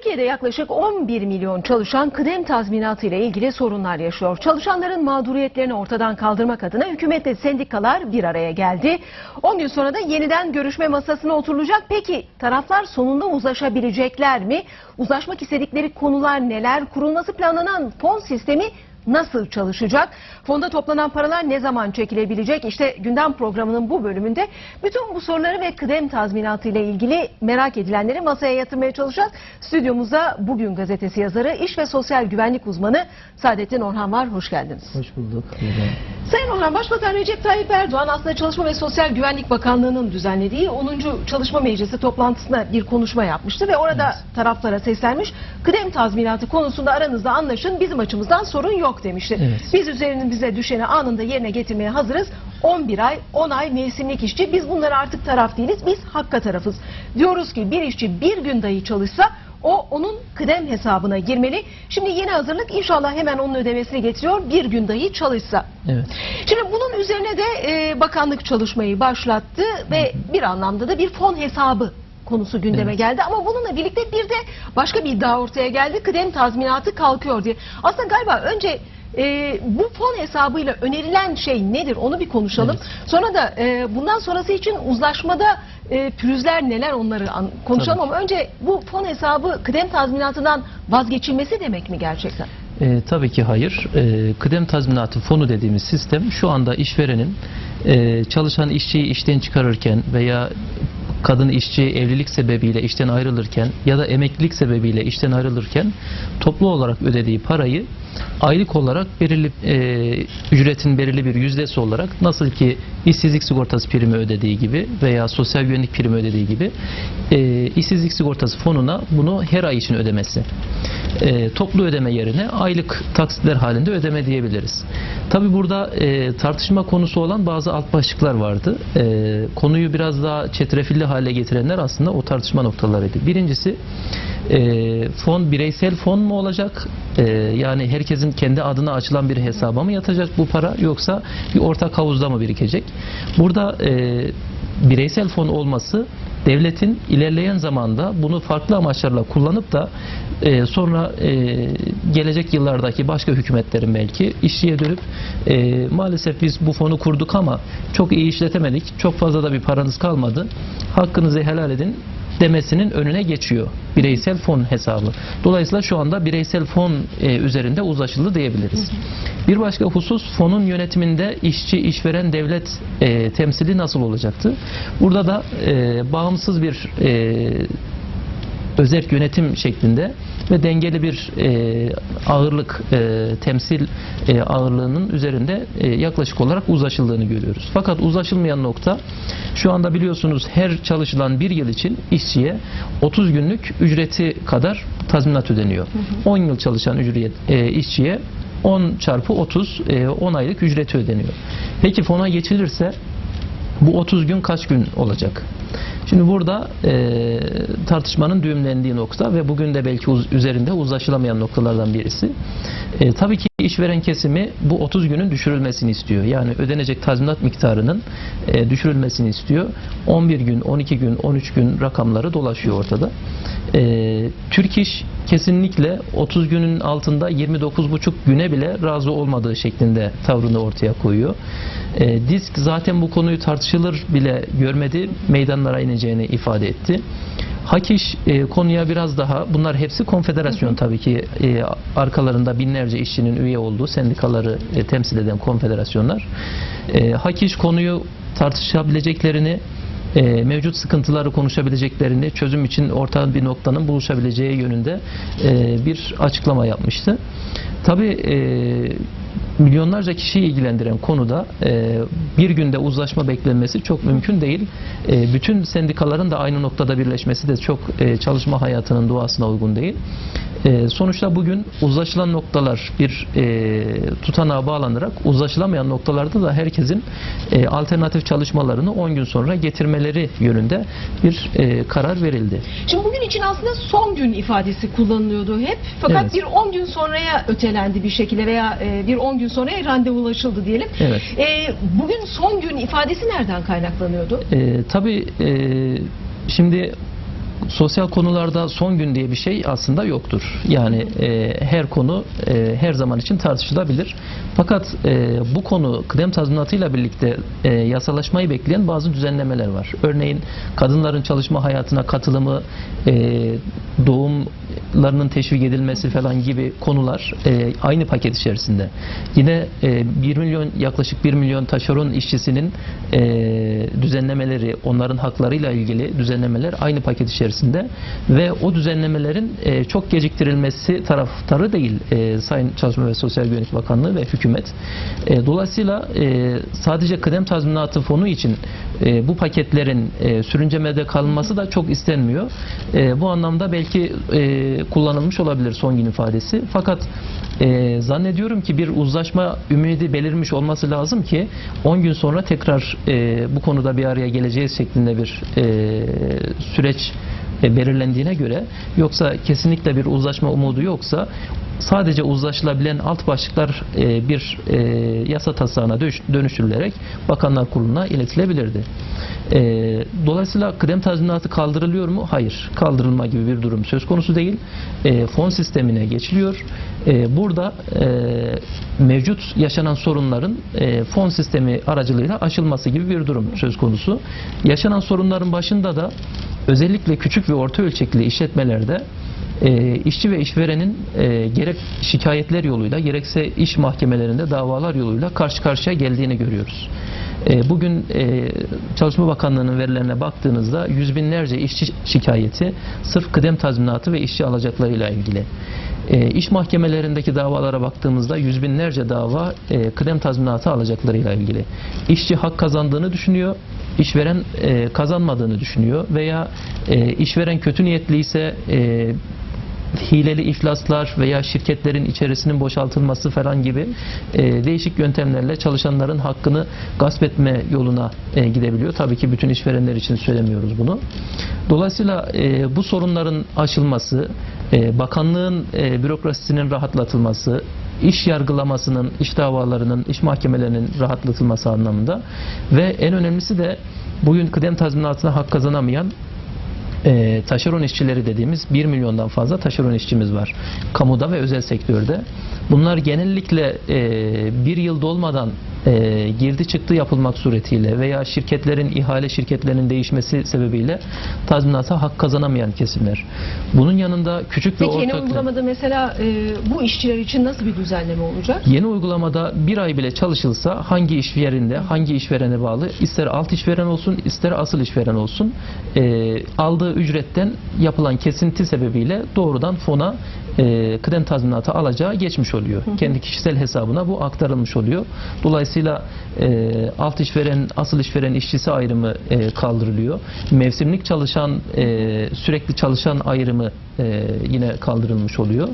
Türkiye'de yaklaşık 11 milyon çalışan kıdem tazminatı ile ilgili sorunlar yaşıyor. Çalışanların mağduriyetlerini ortadan kaldırmak adına hükümetle sendikalar bir araya geldi. 10 gün sonra da yeniden görüşme masasına oturulacak. Peki taraflar sonunda uzlaşabilecekler mi? Uzlaşmak istedikleri konular neler? Kurulması planlanan fon sistemi nasıl çalışacak? Fonda toplanan paralar ne zaman çekilebilecek? İşte gündem programının bu bölümünde bütün bu soruları ve kıdem tazminatı ile ilgili merak edilenleri masaya yatırmaya çalışacağız. Stüdyomuzda bugün gazetesi yazarı, iş ve sosyal güvenlik uzmanı Saadettin Orhan var. Hoş geldiniz. Hoş bulduk. Sayın Orhan, Başbakan Recep Tayyip Erdoğan aslında Çalışma ve Sosyal Güvenlik Bakanlığı'nın düzenlediği 10. Çalışma Meclisi toplantısında bir konuşma yapmıştı ve orada taraflara seslenmiş. Kıdem tazminatı konusunda aranızda anlaşın bizim açımızdan sorun yok demişti. Evet. Biz üzerinin bize düşeni anında yerine getirmeye hazırız. 11 ay, 10 ay mevsimlik işçi. Biz bunlara artık taraf değiliz. Biz hakka tarafız. Diyoruz ki bir işçi bir gün dahi çalışsa o onun kıdem hesabına girmeli. Şimdi yeni hazırlık inşallah hemen onun ödemesini getiriyor. Bir gün dahi çalışsa. Evet. Şimdi bunun üzerine de e, bakanlık çalışmayı başlattı ve bir anlamda da bir fon hesabı konusu gündeme Evet. geldi ama bununla birlikte bir de başka bir iddia ortaya geldi. Kıdem tazminatı kalkıyor diye. Aslında galiba önce e, bu fon hesabıyla önerilen şey nedir onu bir konuşalım. Sonra da e, bundan sonrası için uzlaşmada e, pürüzler neler onları an- konuşalım Tabii. ama önce bu fon hesabı kıdem tazminatından vazgeçilmesi demek mi gerçekten? Ee, tabii ki hayır. Ee, kıdem tazminatı fonu dediğimiz sistem şu anda işverenin e, çalışan işçiyi işten çıkarırken veya kadın işçi evlilik sebebiyle işten ayrılırken ya da emeklilik sebebiyle işten ayrılırken toplu olarak ödediği parayı aylık olarak belirli e, ücretin belirli bir yüzdesi olarak nasıl ki işsizlik sigortası primi ödediği gibi veya sosyal güvenlik primi ödediği gibi e, işsizlik sigortası fonuna bunu her ay için ödemesi. E, toplu ödeme yerine aylık taksitler halinde ödeme diyebiliriz. Tabi burada e, tartışma konusu olan bazı alt başlıklar vardı. E, konuyu biraz daha çetrefilli hale getirenler aslında o tartışma noktalarıydı. Birincisi e, fon bireysel fon mu olacak? E, yani herkesin kendi adına açılan bir hesaba mı yatacak bu para yoksa bir ortak havuzda mı birikecek? Burada e, bireysel fon olması devletin ilerleyen zamanda bunu farklı amaçlarla kullanıp da e, sonra e, gelecek yıllardaki başka hükümetlerin belki işçiye dönüp e, maalesef biz bu fonu kurduk ama çok iyi işletemedik, çok fazla da bir paranız kalmadı, hakkınızı helal edin demesinin önüne geçiyor. Bireysel fon hesabı. Dolayısıyla şu anda bireysel fon e, üzerinde uzlaşıldı diyebiliriz. Bir başka husus fonun yönetiminde işçi, işveren, devlet e, temsili nasıl olacaktı? Burada da e, bağımsız bir e, özerk yönetim şeklinde ve dengeli bir e, ağırlık e, temsil e, ağırlığının üzerinde e, yaklaşık olarak uzlaşıldığını görüyoruz. Fakat uzlaşılmayan nokta şu anda biliyorsunuz her çalışılan bir yıl için işçiye 30 günlük ücreti kadar tazminat ödeniyor. 10 yıl çalışan ücret e, işçiye 10 çarpı 30 e, 10 aylık ücreti ödeniyor. Peki fona geçilirse bu 30 gün kaç gün olacak? Şimdi burada e, tartışmanın düğümlendiği nokta ve bugün de belki uz- üzerinde uzlaşılamayan noktalardan birisi. E, tabii ki işveren kesimi bu 30 günün düşürülmesini istiyor. Yani ödenecek tazminat miktarının e, düşürülmesini istiyor. 11 gün, 12 gün, 13 gün rakamları dolaşıyor ortada. E, Türk İş kesinlikle 30 günün altında 29,5 güne bile razı olmadığı şeklinde tavrını ortaya koyuyor. E, Disk zaten bu konuyu tartışılır bile görmedi, meydanlara ineceğini ifade etti. Hakiş e, konuya biraz daha, bunlar hepsi konfederasyon tabii ki e, arkalarında binlerce işçinin üye olduğu sendikaları e, temsil eden konfederasyonlar. E, Hakiş konuyu tartışabileceklerini e, mevcut sıkıntıları konuşabileceklerini, çözüm için ortak bir noktanın buluşabileceği yönünde e, bir açıklama yapmıştı. Tabii e, milyonlarca kişiyi ilgilendiren konuda e, bir günde uzlaşma beklenmesi çok mümkün değil. E, bütün sendikaların da aynı noktada birleşmesi de çok e, çalışma hayatının doğasına uygun değil. E, sonuçta bugün uzlaşılan noktalar bir e, tutanağa bağlanarak uzlaşılamayan noktalarda da herkesin e, alternatif çalışmalarını 10 gün sonra getirmeleri yönünde bir e, karar verildi. Şimdi bugün için aslında son gün ifadesi kullanılıyordu hep. Fakat Evet. bir 10 gün sonraya ötelendi bir şekilde veya e, bir 10 gün sonraya randevulaşıldı diyelim. Evet. E, bugün son gün ifadesi nereden kaynaklanıyordu? E, tabii e, şimdi sosyal konularda son gün diye bir şey aslında yoktur. Yani e, her konu e, her zaman için tartışılabilir. Fakat e, bu konu kıdem tazminatıyla birlikte e, yasalaşmayı bekleyen bazı düzenlemeler var. Örneğin kadınların çalışma hayatına katılımı, e, doğumlarının teşvik edilmesi falan gibi konular e, aynı paket içerisinde. Yine e, 1 milyon yaklaşık 1 milyon taşeron işçisinin e, düzenlemeleri, onların haklarıyla ilgili düzenlemeler aynı paket içerisinde ve o düzenlemelerin e, çok geciktirilmesi taraftarı değil e, Sayın Çalışma ve Sosyal Güvenlik Bakanlığı ve hükümet. E, dolayısıyla e, sadece kıdem tazminatı fonu için e, bu paketlerin e, sürüncemede kalması da çok istenmiyor. E, bu anlamda belki e, kullanılmış olabilir son gün ifadesi. Fakat e, zannediyorum ki bir uzlaşma ümidi belirmiş olması lazım ki 10 gün sonra tekrar e, bu konuda bir araya geleceğiz şeklinde bir e, süreç belirlendiğine göre yoksa kesinlikle bir uzlaşma umudu yoksa sadece uzlaşılabilen alt başlıklar e, bir e, yasa taslağına dönüş- dönüştürülerek Bakanlar Kurulu'na iletilebilirdi. E, dolayısıyla kıdem tazminatı kaldırılıyor mu? Hayır. Kaldırılma gibi bir durum söz konusu değil. E, fon sistemine geçiliyor. E, burada e, mevcut yaşanan sorunların e, fon sistemi aracılığıyla aşılması gibi bir durum söz konusu. Yaşanan sorunların başında da özellikle küçük ve orta ölçekli işletmelerde e, işçi ve işverenin e, gerek şikayetler yoluyla gerekse iş mahkemelerinde davalar yoluyla karşı karşıya geldiğini görüyoruz. E, bugün e, Çalışma Bakanlığı'nın verilerine baktığınızda yüz binlerce işçi şikayeti sırf kıdem tazminatı ve işçi alacaklarıyla ilgili. E, iş mahkemelerindeki davalara baktığımızda yüz binlerce dava e, kıdem tazminatı alacaklarıyla ilgili. İşçi hak kazandığını düşünüyor, işveren e, kazanmadığını düşünüyor veya e, işveren kötü niyetliyse e, hileli iflaslar veya şirketlerin içerisinin boşaltılması falan gibi e, değişik yöntemlerle çalışanların hakkını gasp etme yoluna e, gidebiliyor. Tabii ki bütün işverenler için söylemiyoruz bunu. Dolayısıyla e, bu sorunların aşılması, e, bakanlığın e, bürokrasisinin rahatlatılması, iş yargılamasının, iş davalarının, iş mahkemelerinin rahatlatılması anlamında ve en önemlisi de bugün kıdem tazminatına hak kazanamayan e, taşeron işçileri dediğimiz 1 milyondan fazla taşeron işçimiz var. Kamuda ve özel sektörde. Bunlar genellikle e, bir yıl dolmadan e, girdi çıktı yapılmak suretiyle veya şirketlerin ihale şirketlerinin değişmesi sebebiyle tazminata hak kazanamayan kesimler. Bunun yanında küçük ve Peki yeni uygulamada mesela e, bu işçiler için nasıl bir düzenleme olacak? Yeni uygulamada bir ay bile çalışılsa hangi iş yerinde, hangi işverene bağlı, ister alt işveren olsun, ister asıl işveren olsun, e, aldığı ücretten yapılan kesinti sebebiyle doğrudan fona e, kıdem tazminatı alacağı geçmiş oluyor. Kendi kişisel hesabına bu aktarılmış oluyor. Dolayısıyla e, alt işveren, asıl işveren işçisi ayrımı e, kaldırılıyor. Mevsimlik çalışan, e, sürekli çalışan ayrımı e, yine kaldırılmış oluyor.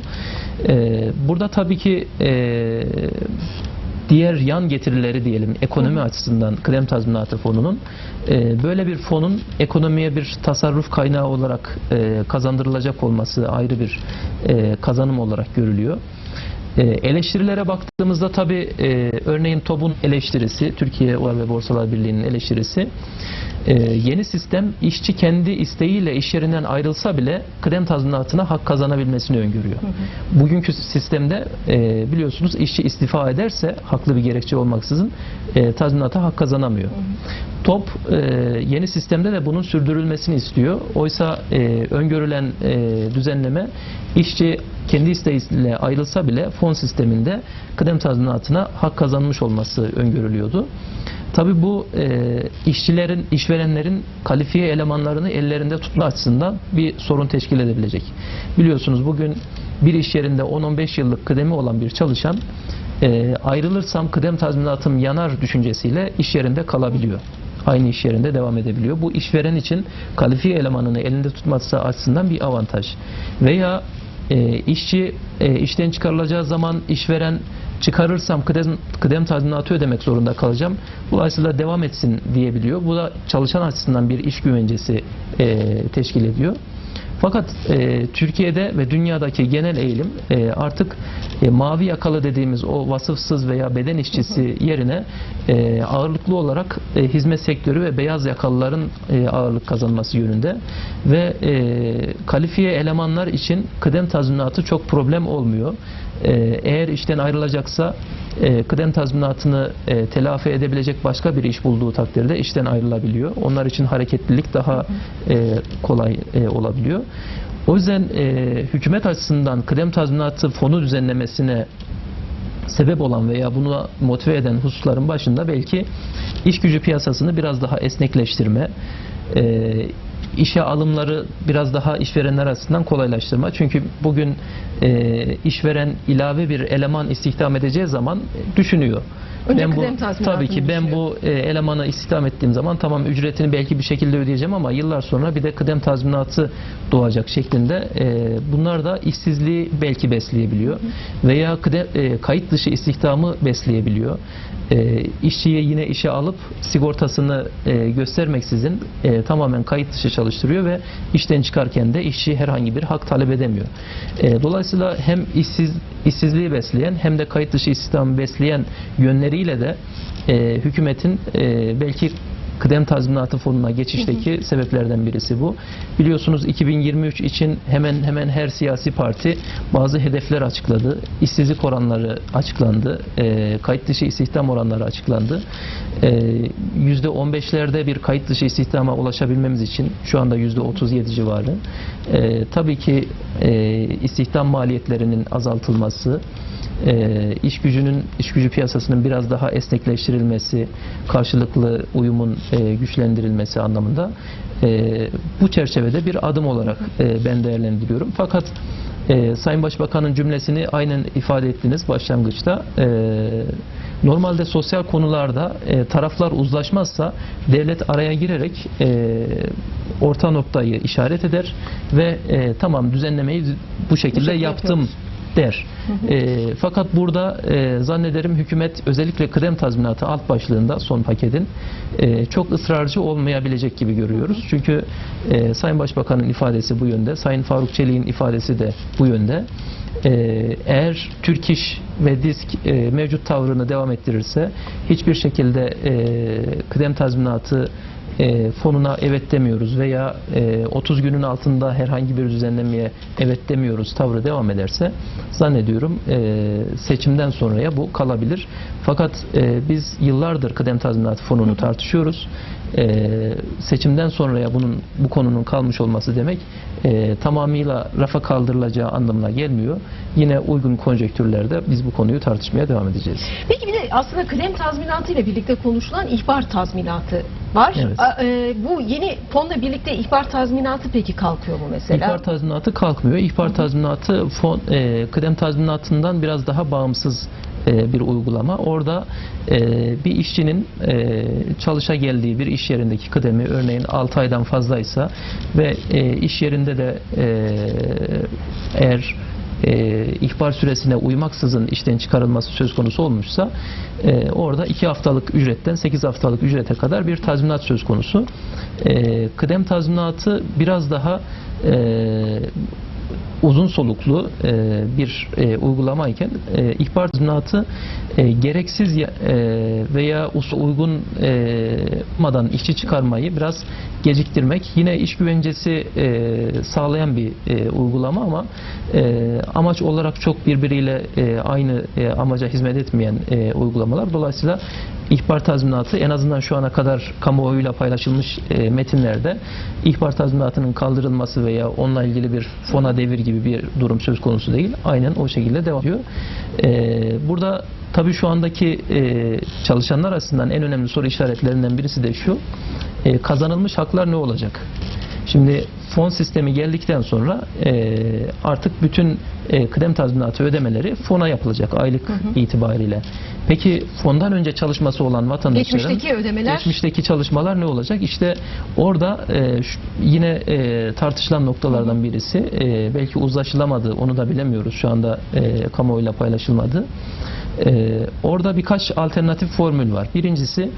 E, burada tabii ki e, diğer yan getirileri diyelim ekonomi açısından kıdem tazminatı fonunun e, böyle bir fonun ekonomiye bir tasarruf kaynağı olarak e, kazandırılacak olması ayrı bir e, kazanım olarak görülüyor. E, eleştirilere baktığımızda tabi örneğin TOB'un eleştirisi, Türkiye Oil ve Borsalar Birliği'nin eleştirisi e, yeni sistem işçi kendi isteğiyle iş yerinden ayrılsa bile kıdem tazminatına hak kazanabilmesini öngörüyor. Bugünkü sistemde e, biliyorsunuz işçi istifa ederse haklı bir gerekçe olmaksızın e, tazminata hak kazanamıyor. TOP e, yeni sistemde de bunun sürdürülmesini istiyor. Oysa e, öngörülen e, düzenleme işçi kendi isteğiyle ayrılsa bile fon sisteminde kıdem tazminatına hak kazanmış olması öngörülüyordu. Tabi bu e, işçilerin, işverenlerin kalifiye elemanlarını ellerinde tutma açısından bir sorun teşkil edebilecek. Biliyorsunuz bugün bir iş yerinde 10-15 yıllık kıdemi olan bir çalışan e, ayrılırsam kıdem tazminatım yanar düşüncesiyle iş yerinde kalabiliyor. Aynı iş yerinde devam edebiliyor. Bu işveren için kalifiye elemanını elinde tutması açısından bir avantaj. Veya e, işçi e, işten çıkarılacağı zaman işveren çıkarırsam kıdem, kıdem tazminatı ödemek zorunda kalacağım. Dolayısıyla devam etsin diyebiliyor. Bu da çalışan açısından bir iş güvencesi e, teşkil ediyor. Fakat e, Türkiye'de ve dünyadaki genel eğilim e, artık e, mavi yakalı dediğimiz o vasıfsız veya beden işçisi yerine e, ağırlıklı olarak e, hizmet sektörü ve beyaz yakalıların e, ağırlık kazanması yönünde ve e, kalifiye elemanlar için kıdem tazminatı çok problem olmuyor. E, eğer işten ayrılacaksa e, kıdem tazminatını e, telafi edebilecek başka bir iş bulduğu takdirde işten ayrılabiliyor. Onlar için hareketlilik daha e, kolay e, olabiliyor. O yüzden e, hükümet açısından kıdem tazminatı fonu düzenlemesine sebep olan veya bunu motive eden hususların başında belki iş gücü piyasasını biraz daha esnekleştirme, e, işe alımları biraz daha işverenler açısından kolaylaştırma. Çünkü bugün e, işveren ilave bir eleman istihdam edeceği zaman düşünüyor. Önce ben bu, tabii ki ben bu e, elemanı istihdam ettiğim zaman tamam ücretini belki bir şekilde ödeyeceğim ama yıllar sonra bir de kıdem tazminatı doğacak şeklinde e, bunlar da işsizliği belki besleyebiliyor veya kıdem, e, kayıt dışı istihdamı besleyebiliyor. E, işçiyi yine işe alıp sigortasını e, göstermeksizin e, tamamen kayıt dışı çalıştırıyor ve işten çıkarken de işçi herhangi bir hak talep edemiyor. E, dolayısıyla hem işsiz işsizliği besleyen hem de kayıt dışı istihdamı besleyen yönleriyle de e, hükümetin e, belki kıdem tazminatı fonuna geçişteki sebeplerden birisi bu. Biliyorsunuz 2023 için hemen hemen her siyasi parti bazı hedefler açıkladı. İşsizlik oranları açıklandı. E, kayıt dışı istihdam oranları açıklandı. E, %15'lerde bir kayıt dışı istihdama ulaşabilmemiz için şu anda %37 civarı. E, tabii ki e, istihdam maliyetlerinin azaltılması, e, iş gücünün iş gücü piyasasının biraz daha esnekleştirilmesi, karşılıklı uyumun e, güçlendirilmesi anlamında e, bu çerçevede bir adım olarak e, ben değerlendiriyorum. Fakat e, Sayın Başbakan'ın cümlesini aynen ifade ettiniz başlangıçta. E, normalde sosyal konularda e, taraflar uzlaşmazsa devlet araya girerek e, orta noktayı işaret eder ve e, tamam düzenlemeyi bu şekilde şekilde yaptım yapıyoruz. Der. E, fakat burada e, zannederim hükümet özellikle kıdem tazminatı alt başlığında son paketin e, çok ısrarcı olmayabilecek gibi görüyoruz. Çünkü e, Sayın Başbakan'ın ifadesi bu yönde, Sayın Faruk Çelik'in ifadesi de bu yönde. E, eğer Türk İş ve Disk e, mevcut tavrını devam ettirirse hiçbir şekilde e, kıdem tazminatı e, fonuna evet demiyoruz veya e, 30 günün altında herhangi bir düzenlemeye evet demiyoruz tavrı devam ederse zannediyorum e, seçimden sonraya bu kalabilir. Fakat e, biz yıllardır kıdem tazminatı fonunu tartışıyoruz. E, seçimden sonraya bunun bu konunun kalmış olması demek e, tamamıyla rafa kaldırılacağı anlamına gelmiyor. Yine uygun konjektürlerde biz bu konuyu tartışmaya devam edeceğiz. Peki bir de aslında kıdem tazminatı ile birlikte konuşulan ihbar tazminatı var. Evet. A- e, bu yeni fonla birlikte ihbar tazminatı peki kalkıyor mu mesela? İhbar tazminatı kalkmıyor. İhbar tazminatı fon, e, kıdem tazminatından biraz daha bağımsız e, bir uygulama. Orada e, bir işçinin e, çalışa geldiği bir iş yerindeki kıdemi örneğin 6 aydan fazlaysa ve iş yerinde de eğer e, ihbar süresine uymaksızın işten çıkarılması söz konusu olmuşsa e, orada 2 haftalık ücretten 8 haftalık ücrete kadar bir tazminat söz konusu. E, kıdem tazminatı biraz daha e, uzun soluklu e, bir e, uygulamayken e, ihbar tazminatı e, gereksiz ya- e, veya us- uygun e, olmadan işçi çıkarmayı biraz geciktirmek yine iş güvencesi e, sağlayan bir e, uygulama ama e, amaç olarak çok birbiriyle e, aynı e, amaca hizmet etmeyen e, uygulamalar. Dolayısıyla ihbar tazminatı en azından şu ana kadar kamuoyuyla paylaşılmış e, metinlerde ihbar tazminatının kaldırılması veya onunla ilgili bir fona devir gibi bir durum söz konusu değil. Aynen o şekilde devam ediyor. E, burada tabii şu andaki e, çalışanlar açısından en önemli soru işaretlerinden birisi de şu. E, kazanılmış haklar ne olacak? Şimdi fon sistemi geldikten sonra e, artık bütün e, kıdem tazminatı ödemeleri fona yapılacak aylık itibariyle. Peki fondan önce çalışması olan vatandaşların Geçmişteki ödemeler geçmişteki çalışmalar ne olacak? İşte orada e, şu- yine e, tartışılan noktalardan birisi e, belki uzlaşılamadı onu da bilemiyoruz şu anda e, kamuoyuyla paylaşılmadı. E, orada birkaç alternatif formül var. Birincisi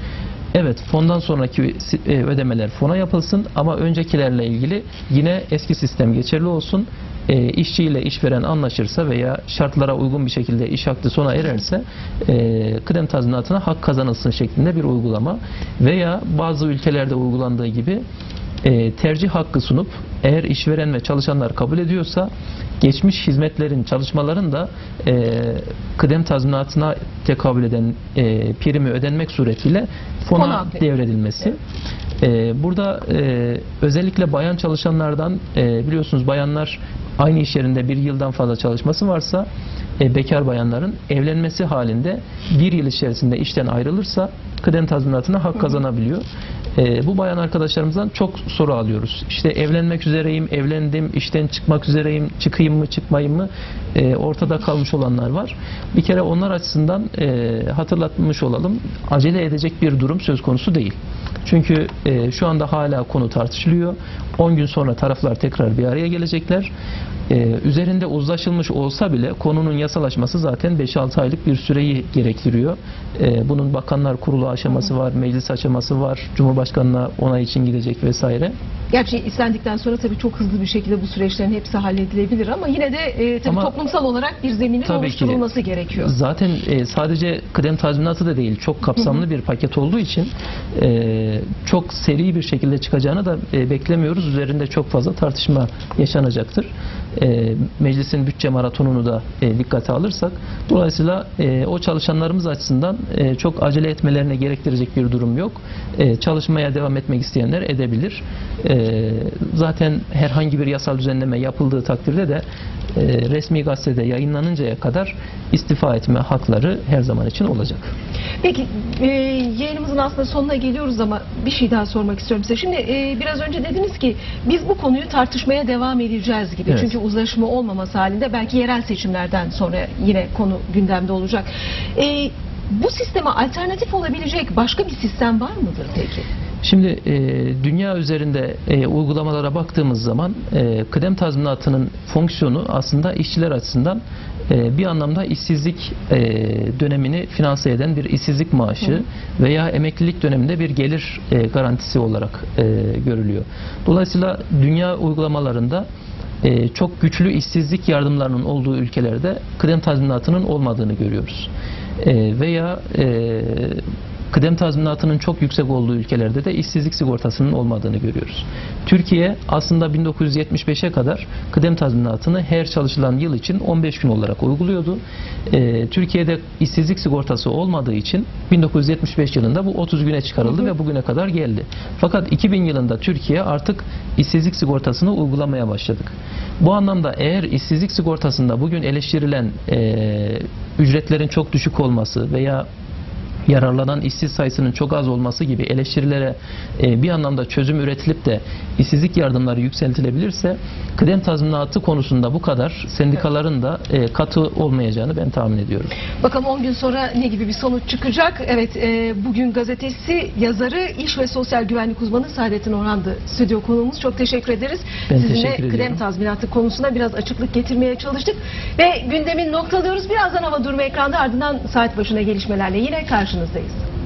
Evet, fondan sonraki e, ödemeler fona yapılsın ama öncekilerle ilgili yine eski sistem geçerli olsun. E, işçiyle işveren anlaşırsa veya şartlara uygun bir şekilde iş hakkı sona ererse e, kıdem tazminatına hak kazanılsın şeklinde bir uygulama veya bazı ülkelerde uygulandığı gibi e, tercih hakkı sunup eğer işveren ve çalışanlar kabul ediyorsa geçmiş hizmetlerin, çalışmaların da e, kıdem tazminatına tekabül eden e, primi ödenmek suretiyle fona, aktarılması. devredilmesi. E, burada e, özellikle bayan çalışanlardan e, biliyorsunuz bayanlar aynı iş yerinde bir yıldan fazla çalışması varsa e, bekar bayanların evlenmesi halinde bir yıl içerisinde işten ayrılırsa kıdem tazminatına hak kazanabiliyor. E, bu bayan arkadaşlarımızdan çok soru alıyoruz. İşte evlenmek üzereyim, evlendim, işten çıkmak üzereyim, çıkayım mı, çıkmayayım mı? Ortada kalmış olanlar var. Bir kere onlar açısından hatırlatmış olalım. Acele edecek bir durum söz konusu değil. Çünkü e, şu anda hala konu tartışılıyor. 10 gün sonra taraflar tekrar bir araya gelecekler. E, üzerinde uzlaşılmış olsa bile konunun yasalaşması zaten 5-6 aylık bir süreyi gerektiriyor. E, bunun bakanlar kurulu aşaması var, meclis aşaması var, Cumhurbaşkanına onay için gidecek vesaire. Gerçi istendikten sonra tabii çok hızlı bir şekilde bu süreçlerin hepsi halledilebilir ama yine de e, tabii Ama- toplumsal olarak bir zeminin Tabii ki. oluşturulması gerekiyor. Zaten e, sadece kıdem tazminatı da değil, çok kapsamlı bir paket olduğu için e, çok seri bir şekilde çıkacağını da e, beklemiyoruz. Üzerinde çok fazla tartışma yaşanacaktır. E, meclisin bütçe maratonunu da e, dikkate alırsak, dolayısıyla o çalışanlarımız açısından çok acele etmelerine gerektirecek bir durum yok. Çalışmaya devam etmek isteyenler edebilir. Zaten herhangi bir yasal düzenleme yapıldığı takdirde de resmi gazetede yayınlanıncaya kadar istifa etme hakları her zaman için olacak. Peki e, yayınımızın aslında sonuna geliyoruz ama bir şey daha sormak istiyorum size. Şimdi e, biraz önce dediniz ki biz bu konuyu tartışmaya devam edeceğiz gibi. Evet. Çünkü uzlaşma olmaması halinde belki yerel seçimlerden sonra yine konu gündemde olacak. E, bu sisteme alternatif olabilecek başka bir sistem var mıdır peki? Şimdi e, dünya üzerinde e, uygulamalara baktığımız zaman e, kıdem tazminatının fonksiyonu aslında işçiler açısından bir anlamda işsizlik e, dönemini finanse eden bir işsizlik maaşı veya emeklilik döneminde bir gelir e, garantisi olarak e, görülüyor. Dolayısıyla dünya uygulamalarında e, çok güçlü işsizlik yardımlarının olduğu ülkelerde kıdem tazminatının olmadığını görüyoruz. E, veya e, kıdem tazminatının çok yüksek olduğu ülkelerde de işsizlik sigortasının olmadığını görüyoruz. Türkiye aslında 1975'e kadar kıdem tazminatını her çalışılan yıl için 15 gün olarak uyguluyordu. Ee, Türkiye'de işsizlik sigortası olmadığı için 1975 yılında bu 30 güne çıkarıldı ve bugüne kadar geldi. Fakat 2000 yılında Türkiye artık işsizlik sigortasını uygulamaya başladık. Bu anlamda eğer işsizlik sigortasında bugün eleştirilen eee, ücretlerin çok düşük olması veya yararlanan işsiz sayısının çok az olması gibi eleştirilere e, bir anlamda çözüm üretilip de işsizlik yardımları yükseltilebilirse kıdem tazminatı konusunda bu kadar sendikaların da e, katı olmayacağını ben tahmin ediyorum. Bakalım 10 gün sonra ne gibi bir sonuç çıkacak? Evet, e, bugün gazetesi yazarı, iş ve sosyal güvenlik uzmanı Saadettin Orhan'dı stüdyo konuğumuz. Çok teşekkür ederiz. Ben Sizinle teşekkür kıdem ediyorum. tazminatı konusuna biraz açıklık getirmeye çalıştık. Ve gündemin noktalıyoruz. Birazdan hava durumu ekranda ardından saat başına gelişmelerle yine nos é.